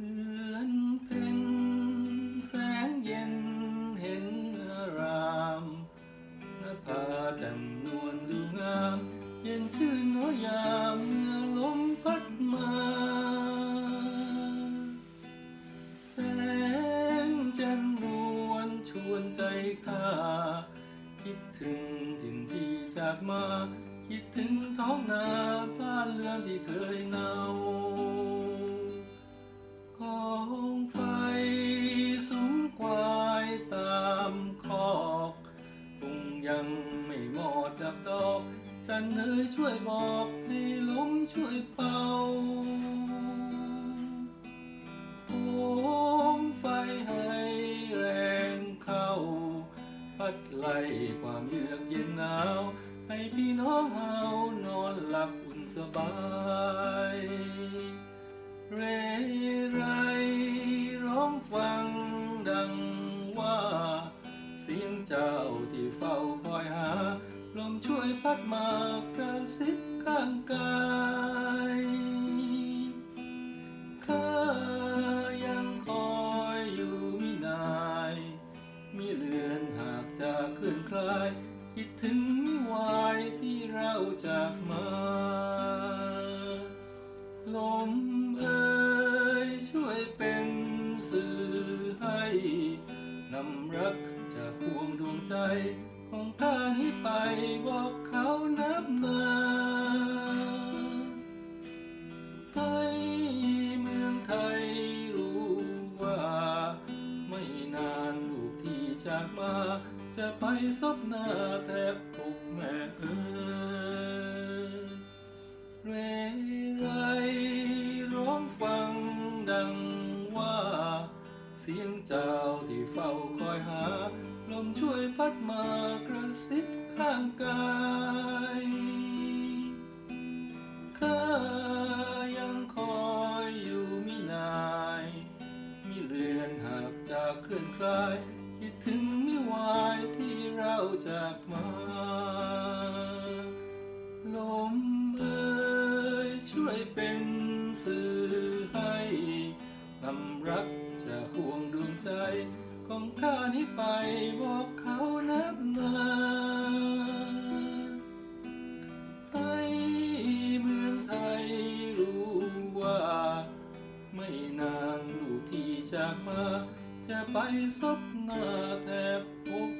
มือนเป็นแสงเย็นเห็นราน้าผาจำนวนดูงาม เย็นชื่นน้อยยามเมื่อลมพัดมา แสงจันวลชวนใจข้า คิดถึงถิ่ที่จากมา คิดถึงท้องนาบ้านเรือนที่เคยเนา ยช่วยบอกให้ลมช่วยเป่าโคมไฟให้แรงเข้า พัดไล่ความเยือกเย็นหนาว ให้พี่น้องเฮานอนหลับอุ่นสบาย พัดมากระซิบข้างกายข้ายังคอยอยู่มินายมีเลือนหากจะเคลื่อนคลาย คิดถึงมิวายที่เราจากมา ลมเอ่ยช่วยเป็นสื่อให้นำรัก จากพวงดวงใจของข้านี้ไปบอกเขานับนาให้เมืองไทยรู้ว่า ไม่นานลูกที่จากมา จะไปซบหน้าแทบอก แม่เอ๋ยเรไรร้องฟังดังว่า เสียงเจ้าที่เฝ้าคอยหา ลมช่วยพัดมากระซิบข้างกายข้ายังคอยอยู่มินาย มีเรือนหากจะเคลื่อนคลาย คิดถึงมิวายที่เราจากมา ลมเอ่ยช่วยเป็นสื่อให้นำรักจากห่วงดวงใจ ของข้านี้ไปบอกเขานับนาไห้เมืองไทยรู้ว่า ไม่นานลูกที่จากมา จะไปซบหน้าแทบพบ